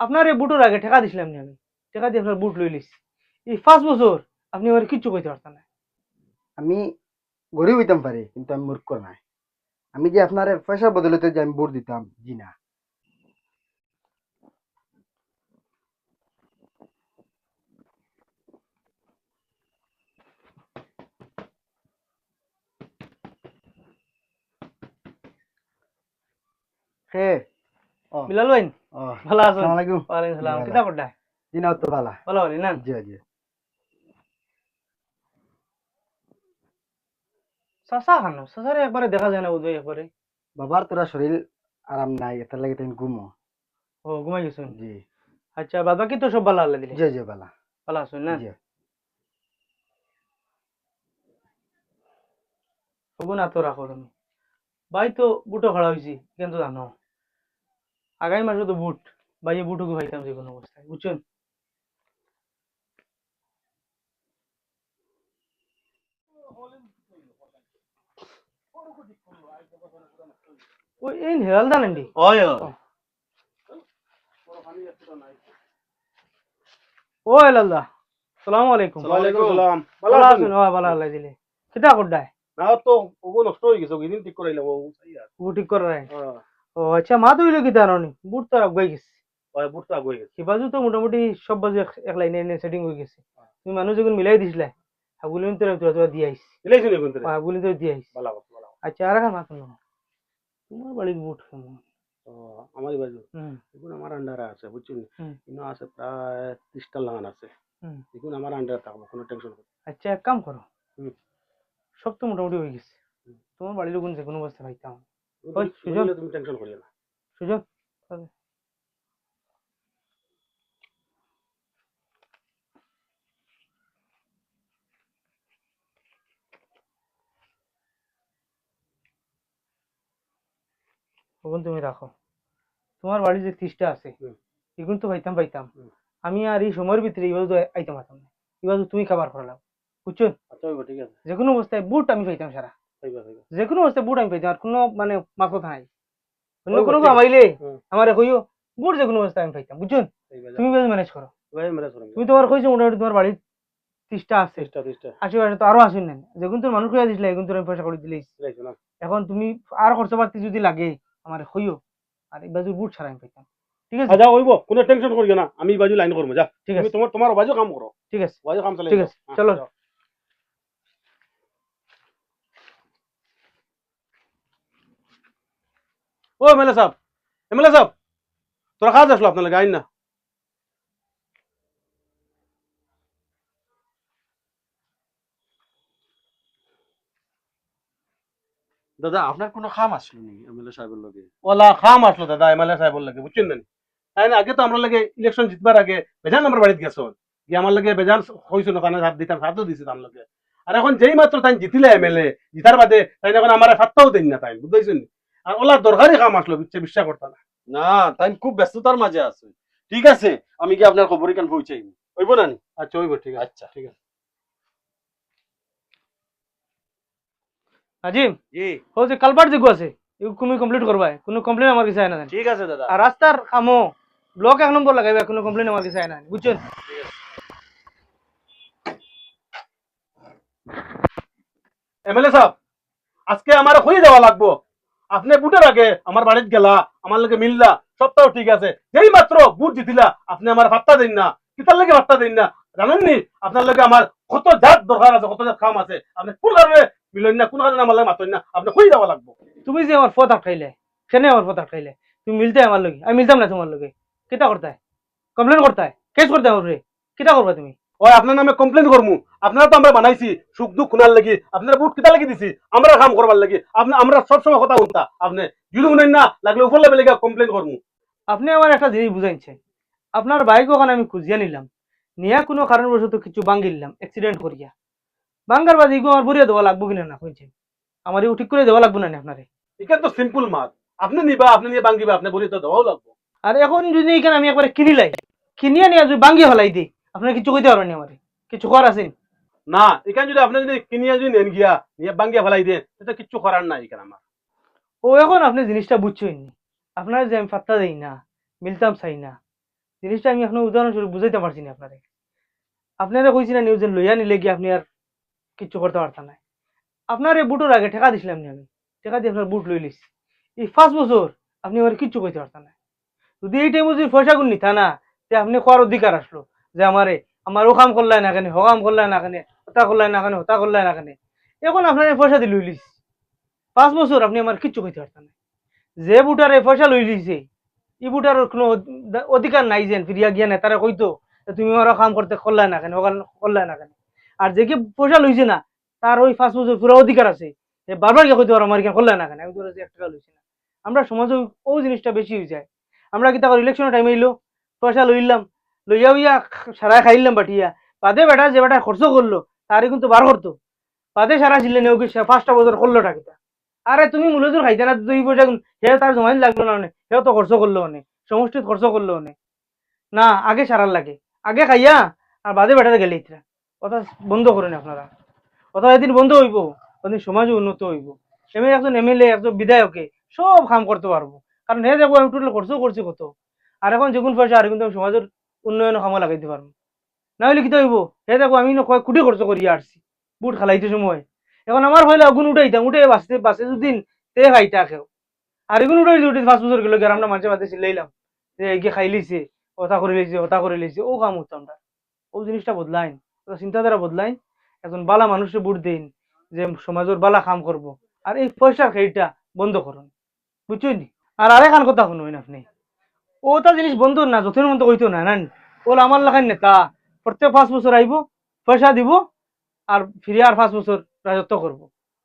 আপনার এই বুটের আগে ঠেকা দিছিলাম নি আমি। ঠেকা দিয়ে আপনার বুট লই লিছি এই পাঁচ বছর আপনি আমার কিচ্ছু কইতে পারতেন না। আমি গরিব হইতাম পারি কিন্তু আমি মূর্খ নাই। আমি যে আপনার পয়সার বদলতে যে আমি ভোট দিতাম জি না। হে ও বিলাল ভাই ও ভালো আছেন আসসালামু আলাইকুম। ওয়ালাইকুম সালাম ভালো। কিতা না তো ভালো। ভালো না? জি জি। চাচা খানো চাচারে একবারে দেখা যায় না বুঝবে একবারে। বাবার তোরা শরীর আরাম নাই এটার লাগে তুমি ঘুমো। ও ঘুমাই গেছেন জি। আচ্ছা বাবা কি তো সব ভালো আল্লাহ দিলে? জি জি ভালো। ভালো আছেন না? জি। হব না তো রাখো তুমি ভাই তো বুটো খাড়া হয়েছি কিন্তু জানো? আগামী মাসে তো বুট ভাই এই বুটুকু খাইতাম যে কোনো অবস্থায় বুঝছেন? ওই এই হেরালদা নান্ডি ও। হেলালদা সালাম আলাইকুম। ওয়ালাইকুম সালাম। ভালো আছেন? ও ভালো আল্লাহ দিলে। কিতা করডায় না তো ওগো নষ্ট গেছে ঠিক করাইলাম ও ঠিক করে হ্যাঁ। ও আচ্ছা মা তো হইল কিতা রানি বুট তো আগুয়াই গেছে। ওই বুটটা আগে গেছে। শিবাজু তো মোটামুটি সব বাজু এক লাইনে এনে সেটিং হয়ে গেছে। তুমি মানুষ যখন মিলাই দিছিলে হাগুলি তো তোরা তোরা দিয়ে আইস। দিলাইছ নি কোন তো দিয়ে আইস। ভালো ভালো আচ্ছা আর একটা মাথা তোমার বাড়ির বুট কেমন? আমার বাজু দেখুন আমার আন্ডারে আছে বুঝছেন হুম। ইনো আছে প্রায় ত্রিশটা লাগান আছে। হুম। দেখুন আমার আন্ডারে থাকব কোনো টেনশন আচ্ছা এক কাম করো। সব তো মোটামুটি হয়ে গেছে। তোমার বাড়ির লোক যে কোনো অবস্থা পাইতাম ওই, তুমি- টেনশন করিও না। সুযোগ ওগুন তুমি রাখো। তোমার বাড়ি যে ত্রিশটা আছে। এগুন তো পাইতাম পাইতাম। আমি আর এই সময়ের ভিতরে এবার তো আইতাম পারতাম না এবার তুমি খাবার করলাম বুঝছ? আচ্ছা আছে। যে কোনো অবস্থায় বুট আমি পাইতাম সারা। যে কোনো অবস্থায় বুট আমি পাইতাম আর কোনো মানে মাথা নাই। অন্য কোনো ঠিক। কামাইলে আমার কইও বুট যে কোনো অবস্থায় আমি পাইতাম বুঝছ হইব তুমি ম্যানেজ করো। তুমি তোমার কইছো মোটামুটি তোমার বাড়ির ত্রিশটা আছে। আশেপাশে তো আরও আসেন না যেগুন তোর মানুষ হয়ে দিছিলে এগুন তোর আমি পয়সা করে দিলেই এখন তুমি আর খরচ পাতি যদি লাগে আমার হইও আর এই বাজু বুট ছাড়া আমি পাইতাম। ঠিক আছে? আচ্ছা হইব কোনো টেনশন করিও না। আমি বাজু লাইন করব যা। ঠিক আছে। তোমার তোমার বাজু কাম করো। ঠিক আছে। বাজু কাম চালাই ঠিক আছে, চলো। ও এমএলএ সাহেব এমএলএ সাহেব তোরা কাজ আসলো আপনার আইন না। দাদা আপনার কোনো খাম আসলো নি এমএলএ সাহেবের লগে? ওলা খাম আসলো দাদা এমএলএ সাহেবের লাগে বুঝছেন না তাই না আগে তো আমরা লাগে ইলেকশন জিতবার আগে বেজান আমার বাড়িতে গেছো যে আমার লাগে বেজান হয়েছিল কারণে হাত দিতাম হাতও দিছি তার লগে। আর এখন যেই মাত্র তাই জিতিলে এমএলএ জিতার বাদে তাই এখন আমার ফাত্তাও দেন না তাই বুঝতেছেন আর ওলা দরকারি কাম আসলো বিশ্বাস করতে না। না তাই খুব ব্যস্ততার মাঝে আছে। ঠিক আছে আমি কি আপনার খবর কেন পৌঁছাই হইব না আচ্ছা ওইব ঠিক আছে। আচ্ছা। ঠিক আছে। আজিম জি। ও যে কালবার যেগু আছে। তুমি কমপ্লিট করবা কোনো কমপ্লেন আমার কাছে আয় না ঠিক আছে দাদা। আর রাস্তার কামো ব্লক এক নম্বর লাগাইবা কোনো কমপ্লেন আমার কাছে আয় না বুঝছেন? এমএলএ সাহেব আজকে আমার হয়ে যাওয়া লাগবো। আপনি বুটের আগে আমার বাড়িতে গেলা, আমার লগে মিললা, সবটাও ঠিক আছে। যেই মাত্র বুট জিতিলা, আপনি আমার ভাত্তা দিন না। কিতার লাগে ভাত্তা দিন না? জানেন নি? আপনার লগে আমার কত জাত দরকার আছে, কত জাত কাম আছে। আপনি কোন কারণে মিলেন না, কোন কারণে আমার লাগে মাতন না? আপনি হয়ে যাওয়া লাগবো? তুমি যে আমার পথ আটকাইলে, কেন আমার পথ আটকাইলে? তুমি মিলতে আমার লগে, আমি মিলতাম না তোমার লগে। কেটা করতে কমপ্লেন করতে কেস করতে আমার কেটা করবা তুমি? ওই আপনার নামে কমপ্লেন করমু। আপনারা তো আমরা বানাইছি সুখ দুঃখ খুনার লাগি আপনারা বুট কিতা লাগি দিছি আমরা কাম করবার লাগি। আপনি আমরা সবসময় কথা শুনতা আপনি যদি শুনেন না লাগলে উপর লেভেলে কমপ্লেন করমু। আপনি আমার একটা জিনিস বুঝাইছেন। আপনার বাইক ওখানে আমি খুঁজিয়া নিলাম। নিয়া কোনো কারণবশত কিছু ভাঙ্গি নিলাম অ্যাক্সিডেন্ট করিয়া। ভাঙ্গার বাদ এগুলো আমার ভরিয়া দেওয়া লাগবো কিনা না শুনছেন আমার ঠিক করে দেওয়া লাগবো না নি আপনারে? এখানে তো সিম্পল মাছ। আপনি নিবা আপনি নিয়ে বাঙ্গিবা আপনি বলি তো দেওয়াও লাগবো। আর এখন যদি এখানে আমি একবারে কিনি লাই কিনিয়া নিয়ে যদি ভাঙ্গি হলাই দিই আপনার কিছু কইতে পারবেন আমারে? কিছু করার আছে? না এখানে যদি আপনি যদি কিনিয়া যদি নেন গিয়া নিয়ে বাঙ্গিয়া ফেলাই দেন এটা কিচ্ছু করার নাই এখানে আমার। ও এখন আপনি জিনিসটা বুঝছেন নি। আপনার যে আমি পাত্তা দেই না মিলতাম চাই না জিনিসটা আমি এখনও উদাহরণস্বরূপ বুঝাইতে পারছি না আপনারে। আপনারা কইছি না নিউজেন লইয়া নিলে গিয়ে আপনি আর কিচ্ছু করতে পারতেন না। আপনার এই বুটোর আগে ঠেকা দিছিলাম নি আমি। ঠেকা দিয়ে আপনার বুট লই লিছি এই পাঁচ বছর আপনি আমার কিচ্ছু কইতে পারতেন না। যদি এই টাইমে যদি পয়সা গুণ নিতা না তে আপনি খোয়ার অধিকার আসলো। যে আমারে, আমার ও কাম করলাই না কেন হ কাম করলাই না কেন হতা করলাই না কেন হতা করলাই না কেন। এখন আপনার পয়সা দিয়ে লই লিস পাঁচ বছর আপনি আমার কিচ্ছু কইতে পারতেন না। যে বুটার পয়সা লই লিছে ই বুটার কোনো অধিকার নাই যেন, ফিরিয়া গিয়া নেতারা কইতো যে তুমি ওরা কাম করতে করলাই না কেন ওখান করলাই না কেন। আর যে কি পয়সা লইছে না, তার ওই পাঁচ বছর পুরো অধিকার আছে। এ বারবার গিয়ে কইতে পারো আমার কেন করলাই না কেন, আমি তো এক টাকা লইছি না। আমরা সমাজে ও জিনিসটা বেশি হয়ে যায়। আমরা কি তারপর ইলেকশনের টাইমে এলো, পয়সা লইলাম লইয়া উইয়া সারা খাইলাম বাটিয়া। বাদে বেটা যে বেটা খরচ করল তারে কিন্তু বার করতো। বাদে সারা ছিলেন ওকে পাঁচটা বছর করল টাকিটা আরে তুমি মূলত খাইতে না, দুই পয়সা হে তার জমাইন লাগল না অনেক তো খরচ করল অনেক সমষ্টিত খরচ করল অনেক না, আগে সারার লাগে। আগে খাইয়া, আর বাদে বেটাতে গেলে ইতরা। কথা বন্ধ করেন আপনারা। কথা এদিন বন্ধ হইব, ওদিন সমাজও উন্নত হইব। এমনি একজন এমএলএ, একজন বিধায়কে সব কাম করতে পারব। কারণ হে দেখব আমি টোটাল খরচও করছি কত। আর এখন যেগুন পয়সা, আর কিন্তু সমাজের উন্নয়ন কামে লাগাইতে পারব না হলে কি হইব? হে দেখো, আমি না কয় কোটি খরচ করিয়া আসছি বুট খালাইতে সময় এখন আমার হইলে আগুন উঠাইতাম উঠে বাঁচতে, বাঁচে দুদিন তে খাইতা খেও আর এগুন উঠাই উঠে পাঁচ বছর গেল আমরা মাঝে মাঝে চিল্লাইলাম যে এইকে খাই লিছে হতা করে লিছে হতা করে লিছে। ও কাম হতো আমরা ও জিনিসটা বদলাইন। চিন্তাধারা বদলাইন। একজন বালা মানুষের বুট দিন যে সমাজের বালা কাম করব আর এই পয়সার খেইটা বন্ধ করুন বুঝছেন আর আরেকখান কথা শুনুন আপনি। ওটা জিনিস বন্ধ না যথের মতো কইতো না না ওল আমার লাগাই নেতা। প্রত্যেক পাঁচ বছর আইব, পয়সা দিব, আর ফিরে আর পাঁচ বছর রাজত্ব করব।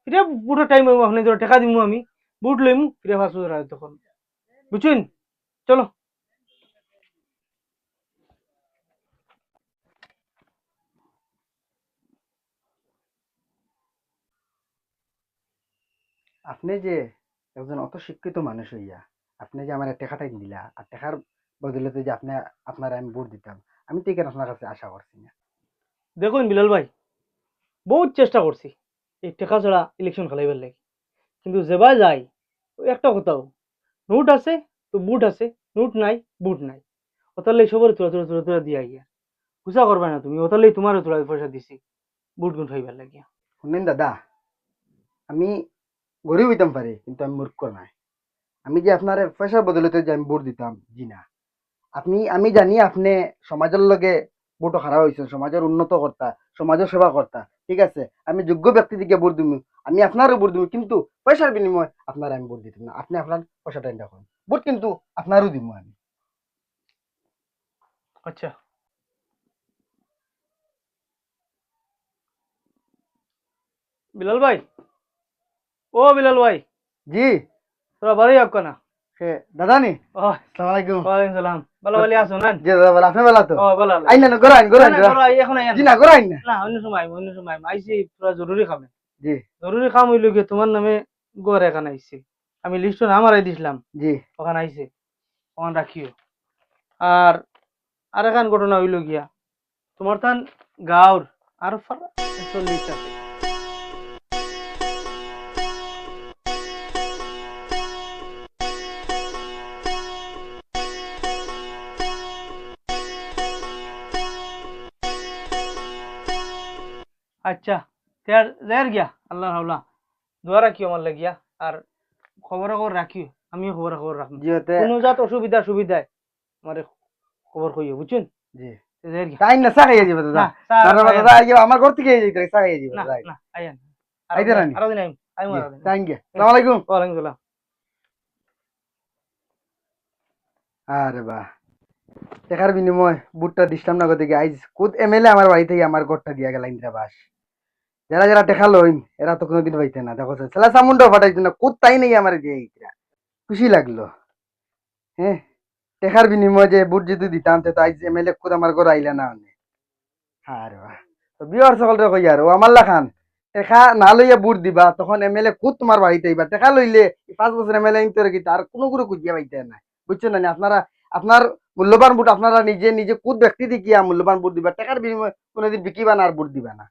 ফিরে বুটের টাইম হইব আপনি টাকা দিব আমি, বুট লইমু, ফিরে পাঁচ বছর রাজত্ব করব। বুঝছেন? চলো। আপনি যে একজন অত শিক্ষিত মানুষ হইয়া আপনি যে আমার টেকাটাই দিলা আর টেকার বদলেতে যে আপনি আপনার আমি ভোট দিতাম আমি তো এখানে আপনার কাছে আশা করছি না। দেখুন বিলাল ভাই বহুত চেষ্টা করছি এই টেকা ছাড়া ইলেকশন খেলাইবার লাগে। কিন্তু যেবা যাই একটা কথাও নোট আছে তো বুট আছে নোট নাই বুট নাই। ওতার লাই সবার তোরা তোরা তোরা তোরা দিয়া গিয়া গুছা করবা না তুমি ওতার লাই তোমারও তোরা পয়সা দিছি বুট গুণ খাইবার লাগিয়া। শুনেন দাদা আমি গরিব হইতাম পারি কিন্তু আমি মূর্খ নাই। আমি যে আপনার পয়সার বদলেতে যে আমি ভোট দিতাম জি না। আপনি আমি জানি আপনি সমাজের লগে ভোটও খারাপ হয়েছে সমাজের উন্নত কর্তা সমাজের সেবা কর্তা ঠিক আছে? আমি যোগ্য ব্যক্তি দিকে ভোট দিব আমি আপনারও ভোট দিব কিন্তু পয়সার বিনিময়ে আপনার আমি ভোট দিতাম না। আপনি আপনার পয়সাটা এনে রাখুন। ভোট কিন্তু আপনারও দিব আমি। আচ্ছা। বিলাল ভাই? ও বিলাল ভাই। জি। তোরা বাড়ি আপ না? সে দাদা নি ও সালাম আলাইকুম ওয়ালাইকুম সালাম। ভালো ভালো আছো না? জি দাদা বলা আপনি বেলা তো? ও ভালো আইন না গোরাইন গোরাইন না, না, করো, এখন আইয়া জি না। না গোরাইন না। না অন্য সময় অন্য সময়। আইছি পুরা জরুরি কামে জি। জরুরি কাম হইল গিয়ে তোমার নামে গড় এখানে আইছে। আমি লিস্ট নাম হারাই দিছিলাম। জি। ওখানে আইছে। ওখানে রাখিও। আর আর এখান ঘটনা হইল গিয়া তোমার তান গাঁর আর চল্লিশ আছে। আচ্ছা তার যার গিয়া আল্লাহ হাওলা। দোয়া রাখিও আমার লাগিয়া আর খবর খবর রাখিও আমিও খবর খবর রাখব। জি কোনো জাত অসুবিধা সুবিধায় আমার খবর কইও বুঝছেন? জি। টাইম না খাইয়ে যাবে দাদা? আমার ঘর থেকে যাইতে খাইয়ে যাবে না আইয়ান আইতে রানি? আরও দিন আইম আইম আরও দিন। থ্যাংক ইউ আসসালামু আলাইকুম। ওয়ালাইকুম সালাম। আরে বাহ। টাকার বিনিময় বুটটা দিছিলাম না গতিকে আইজ এমএলএ আমার বাড়ি থেকে আমার ঘরটা দিয়া গেল ইন্দিরা বাস যারা যারা টেকা লইন এরা তো কোনোদিন পাইতে না। দেখো সেলা সামুন্ডও ফাটাইছে না তাই নেই আমার দিয়ে এইটা খুশি লাগল। হ্যাঁ টেকার বিনিময়ে যে বুট যদি দিতাম, তো আজ আইজ এমএলএ কুদ আমার ঘর আইলে না অনে। আরে তো বিয়ার সকলরে কই আর ও আমাল্লা খান টেকা না লইয়া বুট দিবা, তখন এমএলএ কুদ তোমার বাড়িতে আইবা। টেকা লইলে পাঁচ বছর এমএলএ ইন্তরে কি তার কোনো গুরু খুঁজিয়া পাইতে না বুঝছেন না আপনারা, আপনার মূল্যবান বুট আপনারা নিজে নিজে কুদ ব্যক্তি দিকিয়া মূল্যবান বুট দিবা। টাকার বিনিময়ে কোনোদিন বিকিবা না আর বুট দিবা না।